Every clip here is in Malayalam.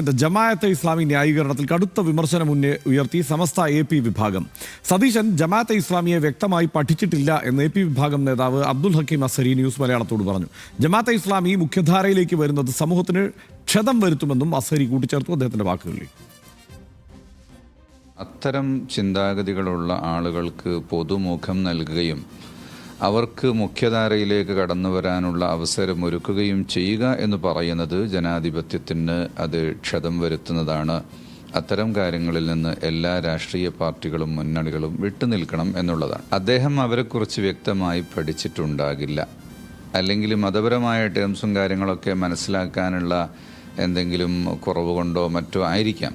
ജമാഅത്തെ ഇസ്ലാമി ന്യായീകരണത്തിൽ കടുത്ത വിമർശനം മുന്നേ ഉയർത്തി സമസ്ത എ പി വിഭാഗം. സതീശൻ ജമാഅത്തെ ഇസ്ലാമിയെ വ്യക്തമായി പഠിച്ചിട്ടില്ല എന്ന് എ പി വിഭാഗം നേതാവ് അബ്ദുൽ ഹക്കീം അസരി ന്യൂസ് മലയാളത്തോട് പറഞ്ഞു. ജമാഅത്തെ ഇസ്ലാമി മുഖ്യധാരയിലേക്ക് വരുന്നത് സമൂഹത്തിന് ക്ഷതം വരുത്തുമെന്നും അസരി കൂട്ടിച്ചേർത്തു അദ്ദേഹത്തിന്റെ വാക്കുകളിൽ. അത്തരം ചിന്താഗതികളുള്ള ആളുകൾക്ക് പൊതുമുഖം നൽകുകയും അവർക്ക് മുഖ്യധാരയിലേക്ക് കടന്നു വരാനുള്ള അവസരം ഒരുക്കുകയും ചെയ്യുക എന്ന് പറയുന്നത് ജനാധിപത്യത്തിന് അത് ക്ഷതം വരുത്തുന്നതാണ്. അത്തരം കാര്യങ്ങളിൽ നിന്ന് എല്ലാ രാഷ്ട്രീയ പാർട്ടികളും മുന്നണികളും വിട്ടുനിൽക്കണം എന്നുള്ളതാണ്. അദ്ദേഹം അവരെക്കുറിച്ച് വ്യക്തമായി പഠിച്ചിട്ടുണ്ടാകില്ല. അല്ലെങ്കിൽ മതപരമായ ടേംസും കാര്യങ്ങളൊക്കെ മനസ്സിലാക്കാനുള്ള എന്തെങ്കിലും കുറവ് കൊണ്ടോ മറ്റോ ആയിരിക്കാം.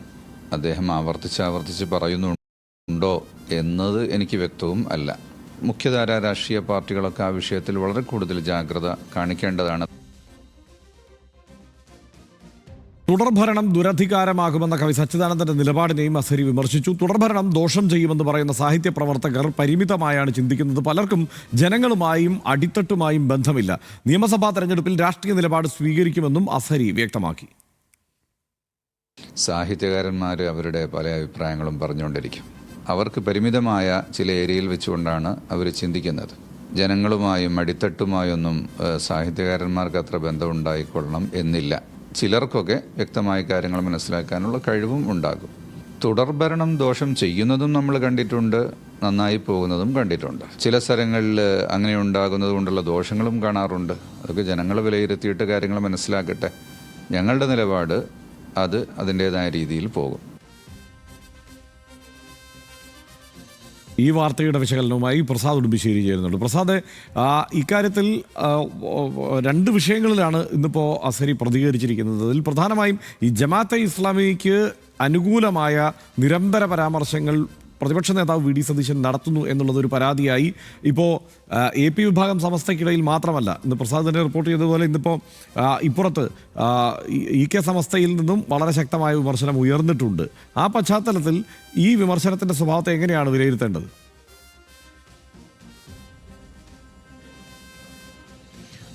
അദ്ദേഹം ആവർത്തിച്ച് ആവർത്തിച്ച് പറയുന്നുണ്ടോ എന്നത് എനിക്ക് വ്യക്തവും അല്ല. മുഖ്യധാര രാഷ്ട്രീയ പാർട്ടികളൊക്കെ ആ വിഷയത്തിൽ വളരെ കൂടുതൽ ജാഗ്രത കാണിക്കേണ്ടതാണ്. തുടർഭരണം ദുരധികാരമാകുമെന്ന കവി സച്ചിദാനന്ദന്റെ നിലപാടിനെയും അസരി വിമർശിച്ചു. തുടർഭരണം ദോഷം ചെയ്യുമെന്ന് പറയുന്ന സാഹിത്യ പ്രവർത്തകർ പരിമിതമായാണ് ചിന്തിക്കുന്നത്. പലർക്കും ജനങ്ങളുമായും അടിത്തട്ടുമായും ബന്ധമില്ല. നിയമസഭാ തെരഞ്ഞെടുപ്പിൽ രാഷ്ട്രീയ നിലപാട് സ്വീകരിക്കുമെന്നും അസരി വ്യക്തമാക്കി. സാഹിത്യകാരന്മാർ അവരുടെ പല അഭിപ്രായങ്ങളും പറഞ്ഞുകൊണ്ടിരിക്കും. അവർക്ക് പരിമിതമായ ചില ഏരിയയിൽ വെച്ചുകൊണ്ടാണ് അവർ ചിന്തിക്കുന്നത്. ജനങ്ങളുമായും അടിത്തട്ടുമായൊന്നും സാഹിത്യകാരന്മാർക്ക് അത്ര ബന്ധമുണ്ടായിക്കൊള്ളണം എന്നില്ല. ചിലർക്കൊക്കെ വ്യക്തമായ കാര്യങ്ങൾ മനസ്സിലാക്കാനുള്ള കഴിവും ഉണ്ടാകും. തുടർഭരണം ദോഷം ചെയ്യുന്നതും നമ്മൾ കണ്ടിട്ടുണ്ട് നന്നായി പോകുന്നതും കണ്ടിട്ടുണ്ട്. ചില സ്ഥലങ്ങളിൽ അങ്ങനെ ഉണ്ടാകുന്നത് കൊണ്ടുള്ള ദോഷങ്ങളും കാണാറുണ്ട്. അതൊക്കെ ജനങ്ങൾ വിലയിരുത്തിയിട്ട് കാര്യങ്ങൾ മനസ്സിലാക്കട്ടെ. ഞങ്ങളുടെ നിലപാട് അത് അതിന്റേതായ രീതിയിൽ പോകും. ഈ വാർത്തയുടെ വിശകലനവുമായി പ്രസാദ് ഉടുമ്പിശ്ശേരി ചേരുന്നുണ്ട്. പ്രസാദ് ഇക്കാര്യത്തിൽ രണ്ട് വിഷയങ്ങളിലാണ് ഇന്നിപ്പോൾ അസരി പ്രതികരിച്ചിരിക്കുന്നത്. അതിൽ പ്രധാനമായും ഈ ജമാഅത്തെ ഇസ്ലാമിക്ക് അനുകൂലമായ നിരന്തര പരാമർശങ്ങൾ പ്രതിപക്ഷ നേതാവ് വി ഡി സതീശൻ നടത്തുന്നു എന്നുള്ളത് ഒരു പരാതിയായി. ഇപ്പോൾ എ പി വിഭാഗം സമസ്തയ്ക്കിടയിൽ മാത്രമല്ല ഇന്ന് പ്രസാദ് തന്നെ റിപ്പോർട്ട് ചെയ്തതുപോലെ ഇന്നിപ്പോൾ ഇപ്പുറത്ത് ഇ കെ സമസ്തയിൽ നിന്നും വളരെ ശക്തമായ വിമർശനം ഉയർന്നിട്ടുണ്ട്. ആ പശ്ചാത്തലത്തിൽ ഈ വിമർശനത്തിന്റെ സ്വഭാവത്തെ എങ്ങനെയാണ് വിലയിരുത്തേണ്ടത്?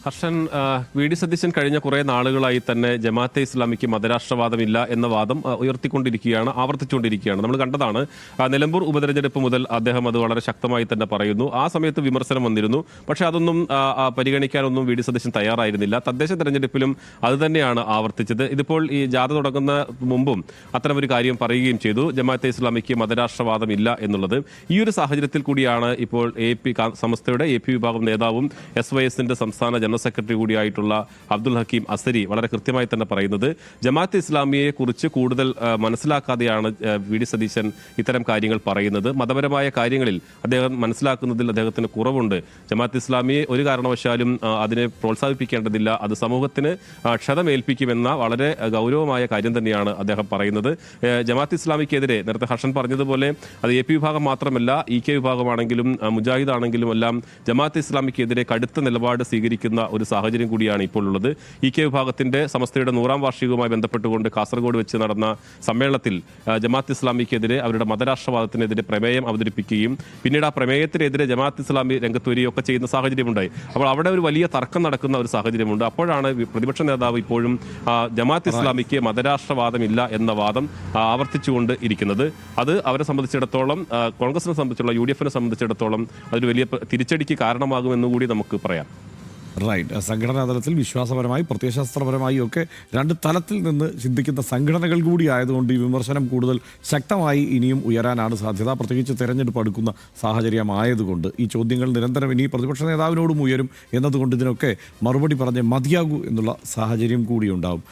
ഹർഷൻ വി ഡി സതീശൻ കഴിഞ്ഞ കുറേ നാളുകളായി തന്നെ ജമാഅത്തെ ഇസ്ലാമിക്ക് മതരാഷ്ട്രവാദമില്ല എന്ന വാദം ഉയർത്തിക്കൊണ്ടിരിക്കുകയാണ് ആവർത്തിച്ചുകൊണ്ടിരിക്കുകയാണ്. നമ്മൾ കണ്ടതാണ് നിലമ്പൂർ ഉപതെരഞ്ഞെടുപ്പ് മുതൽ അദ്ദേഹം അത് വളരെ ശക്തമായി തന്നെ പറയുന്നു. ആ സമയത്ത് വിമർശനം വന്നിരുന്നു. പക്ഷേ അതൊന്നും പരിഗണിക്കാനൊന്നും വി ഡി സതീശൻ തയ്യാറായിരുന്നില്ല. തദ്ദേശ തെരഞ്ഞെടുപ്പിലും അത് തന്നെയാണ് ആവർത്തിച്ചത്. ഇതിപ്പോൾ ഈ ജാഥ തുടങ്ങുന്ന മുമ്പും അത്തരമൊരു കാര്യം പറയുകയും ചെയ്തു. ജമാഅത്തെ ഇസ്ലാമിക്ക് മതരാഷ്ട്രവാദമില്ല എന്നുള്ളത്. ഈ ഒരു സാഹചര്യത്തിൽ കൂടിയാണ് ഇപ്പോൾ എ പി സമസ്തയുടെ എ പി വിഭാഗം നേതാവും എസ് വൈ എസിന്റെ സംസ്ഥാന ജനറൽ സെക്രട്ടറി കൂടിയായിട്ടുള്ള അബ്ദുൽ ഹക്കീം അസരി വളരെ കൃത്യമായി തന്നെ പറയുന്നത് ജമാഅത്ത് ഇസ്ലാമിയെ കുറിച്ച് കൂടുതൽ മനസ്സിലാക്കാതെയാണ് വി ഡി സതീശൻ ഇത്തരം കാര്യങ്ങൾ പറയുന്നത്. മതപരമായ കാര്യങ്ങളിൽ അദ്ദേഹം മനസ്സിലാക്കുന്നതിൽ അദ്ദേഹത്തിന് കുറവുണ്ട്. ജമാഅത്ത് ഇസ്ലാമിയെ ഒരു കാരണവശാലും അതിനെ പ്രോത്സാഹിപ്പിക്കേണ്ടതില്ല. അത് സമൂഹത്തിന് ക്ഷതമേൽപ്പിക്കുമെന്ന വളരെ ഗൗരവമായ കാര്യം തന്നെയാണ് അദ്ദേഹം പറയുന്നത്. ജമാഅത്ത് ഇസ്ലാമിക്കെതിരെ നേരത്തെ ഹർഷൻ പറഞ്ഞതുപോലെ അത് എ പി വിഭാഗം മാത്രമല്ല ഇ കെ വിഭാഗമാണെങ്കിലും മുജാഹിദ് ആണെങ്കിലും എല്ലാം ജമാഅത്ത് ഇസ്ലാമിക്കെതിരെ കടുത്ത നിലപാട് സ്വീകരിക്കുന്ന ഒരു സാഹചര്യം കൂടിയാണ് ഇപ്പോൾ ഉള്ളത് ഇ കെ വിഭാഗത്തിന്റെ സമസ്തയുടെ നൂറാം വാർഷികവുമായി ബന്ധപ്പെട്ടുകൊണ്ട് കാസർഗോഡ് വെച്ച് നടന്ന സമ്മേളനത്തിൽ ജമാഅത്ത് ഇസ്ലാമിക്കെതിരെ അവരുടെ മതരാഷ്ട്രവാദത്തിനെതിരെ പ്രമേയം അവതരിപ്പിക്കുകയും പിന്നീട് ആ പ്രമേയത്തിനെതിരെ ജമാഅത്ത് ഇസ്ലാമി രംഗത്ത് വരികയൊക്കെ ചെയ്യുന്ന സാഹചര്യമുണ്ടായി. അപ്പോൾ അവിടെ ഒരു വലിയ തർക്കം നടക്കുന്ന ഒരു സാഹചര്യമുണ്ട്. അപ്പോഴാണ് പ്രതിപക്ഷ നേതാവ് ഇപ്പോഴും ജമാഅത്ത് ഇസ്ലാമിക്ക് മതരാഷ്ട്രവാദമില്ല എന്ന വാദം ആവർത്തിച്ചുകൊണ്ട് ഇരിക്കുന്നത്. അത് അവരെ സംബന്ധിച്ചിടത്തോളം കോൺഗ്രസിനെ സംബന്ധിച്ചുള്ള യു ഡി എഫിനെ സംബന്ധിച്ചിടത്തോളം അതൊരു വലിയ തിരിച്ചടിക്ക് കാരണമാകുമെന്ന് കൂടി നമുക്ക് പറയാം. റൈറ്റ് സംഘടനാ തലത്തിൽ വിശ്വാസപരമായി പ്രത്യയശാസ്ത്രപരമായി ഒക്കെ രണ്ട് തലത്തിൽ നിന്ന് ചിന്തിക്കുന്ന സംഘടനകൾ കൂടി ആയതുകൊണ്ട് ഈ വിമർശനം കൂടുതൽ ശക്തമായി ഇനിയും ഉയരാനാണ് സാധ്യത. പ്രത്യേകിച്ച് തെരഞ്ഞെടുപ്പ് അടുക്കുന്ന സാഹചര്യമായതുകൊണ്ട് ഈ ചോദ്യങ്ങൾ നിരന്തരം ഇനി പ്രതിപക്ഷ നേതാവിനോടും ഉയരും എന്നതുകൊണ്ട് ഇതിനൊക്കെ മറുപടി പറഞ്ഞ് മതിയാകൂ എന്നുള്ള സാഹചര്യം കൂടി ഉണ്ടാവും.